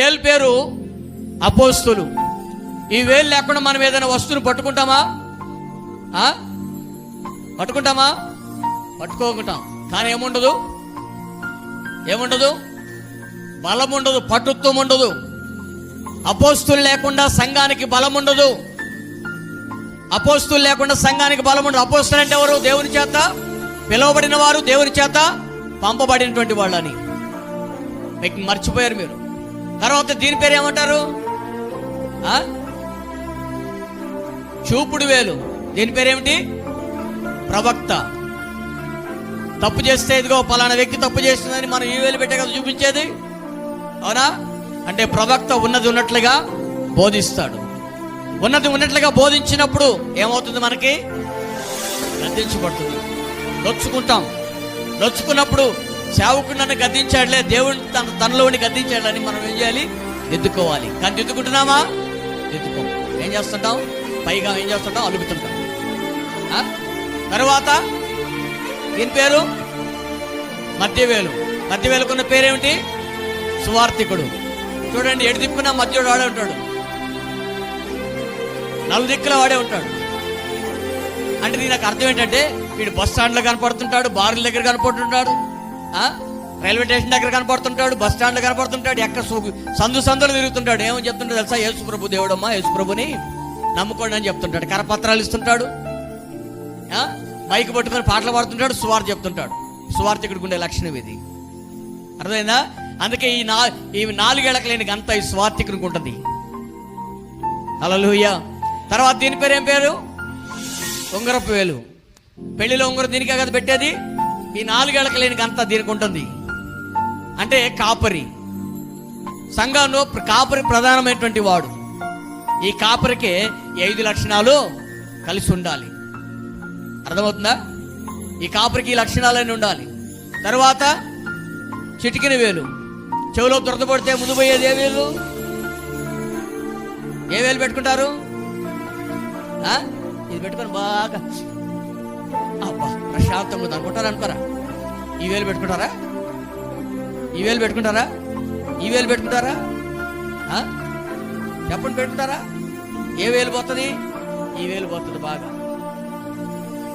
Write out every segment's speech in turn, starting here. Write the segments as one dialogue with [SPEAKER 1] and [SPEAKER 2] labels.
[SPEAKER 1] వేలు పేరు అపోస్తులు. ఈ వేలు లేకుండా మనం ఏదైనా వస్తువును పట్టుకుంటామా? పట్టుకుంటామా? పట్టుకోకుంటాం. కానీ ఏముండదు? ఏముండదు? బలం ఉండదు పటుత్వం ఉండదు అపోస్తులు లేకుండా సంఘానికి బలం ఉండదు అపోస్తులు లేకుండా సంఘానికి బలం ఉండదు అపోస్తులు అంటే ఎవరు? దేవుని చేత పిలువబడిన వారు దేవుని చేత పంపబడినటువంటి వాళ్ళని. మీకు మర్చిపోయారు మీరు. తర్వాత దీని పేరు ఏమంటారు? చూపుడు వేలు. దీని పేరేమిటి? ప్రవక్త. తప్పు చేస్తే ఇదిగో పలానా వ్యక్తి తప్పు చేస్తుందని మనం ఈ వేలు పెట్టే కదా చూపించేది? అవునా? అంటే ప్రవక్త ఉన్నది ఉన్నట్లుగా బోధిస్తాడు. ఉన్నది ఉన్నట్లుగా బోధించినప్పుడు ఏమవుతుంది మనకి? గద్దించబడుతుంది. నొచ్చుకుంటాం. నొచ్చుకున్నప్పుడు సేవకుడు నన్ను గద్దించాడులే దేవుని తన తనలోని గద్దించాడని మనం ఏం చేయాలి? ఎత్తుకోవాలి. కానీ ఎత్తుకుంటున్నామా? ఎత్తుకో ఏం చేస్తుంటాం? పైగా ఏం చేస్తుంటాం? అలుపుతుంటాం తర్వాత దీని పేరు? మధ్యవేలు. మధ్యవేలుకున్న పేరేమిటి? సువార్థికుడు. చూడండి ఎడు దిక్కున మధ్యలో వాడే ఉంటాడు. నలు దిక్కుల వాడే ఉంటాడు. అంటే దీనికి అర్థం ఏంటంటే వీడు బస్ స్టాండ్లో కనపడుతుంటాడు బార్ల దగ్గర కనపడుతుంటాడు. రైల్వే స్టేషన్ దగ్గర కనపడుతుంటాడు బస్ స్టాండ్లో కనపడుతుంటాడు ఎక్కడ సు- సందు సందులు తిరుగుతుంటాడు. ఏమో చెప్తుంటాడు తెలుసా యేసుప్రభు దేవుడమ్మా యేసుప్రభుని నమ్ముకోండి అని చెప్తుంటాడు. కరపత్రాలు ఇస్తుంటాడు మైక్ పట్టుకొని పాటలు పాడుతుంటాడు సువార్త చెప్తుంటాడు. సువార్థికుడికి ఉండే లక్షణం ఇది. అర్థమైందా? అందుకే ఈ నా ఈ నాలుగేళ్ళకు లేని గంత ఈ స్వార్థికునికి ఉంటుంది. అలలుయ్య తర్వాత దీని పేరు ఏం పేరు? ఉంగరపు వేలు. పెళ్ళిలో ఉంగరం దీనికే కదా పెట్టేది? ఈ నాలుగేళ్ళకు లేని గంత దీనికి ఉంటుంది. అంటే కాపరి. సంఘంలో కాపరి ప్రధానమైనటువంటి వాడు. ఈ కాపరికి ఐదు లక్షణాలు కలిసి ఉండాలి. అర్థమవుతుందా? ఈ కాపరికి ఈ లక్షణాలన్నీ ఉండాలి. తర్వాత చిటికిన వేలు. చెవిలో దురదపడితే ముందు పోయేది ఏ వేలు? ఏ వేలు పెట్టుకుంటారు? ఇది పెట్టుకొని బాగా అబ్బా ప్రశాంతంగా ఉంది. అనుకుంటారా అనుకోరా? ఈ వేలు పెట్టుకుంటారా? ఈ వేలు పెట్టుకుంటారా? ఈ వేలు పెట్టుకుంటారా? ఆ? చెప్పండి పెట్టుకుంటారా? ఏ వేలు పోతుంది? ఈ వేలు పోతుంది బాగా.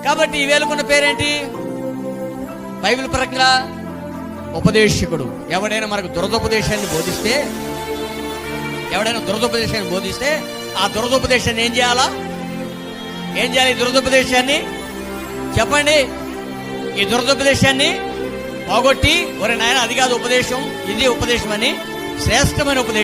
[SPEAKER 1] కాబట్టి ఈ వేలుకున్న పేరేంటి? బైబిల్ పరంగా ఉపదేశకుడు. ఎవడైనా మనకు దురదోపదేశాన్ని బోధిస్తే ఎవడైనా దురదోపదేశాన్ని బోధిస్తే ఆ దురదోపదేశాన్ని ఏం చేయాలా? ఏం చేయాలి దురదోపదేశాన్ని? చెప్పండి. ఈ దురదుపదేశాన్ని పోగొట్టి ఒరే నాయన అది కాదు ఉపదేశం ఇది ఉపదేశం అని శ్రేష్టమైన ఉపదేశం.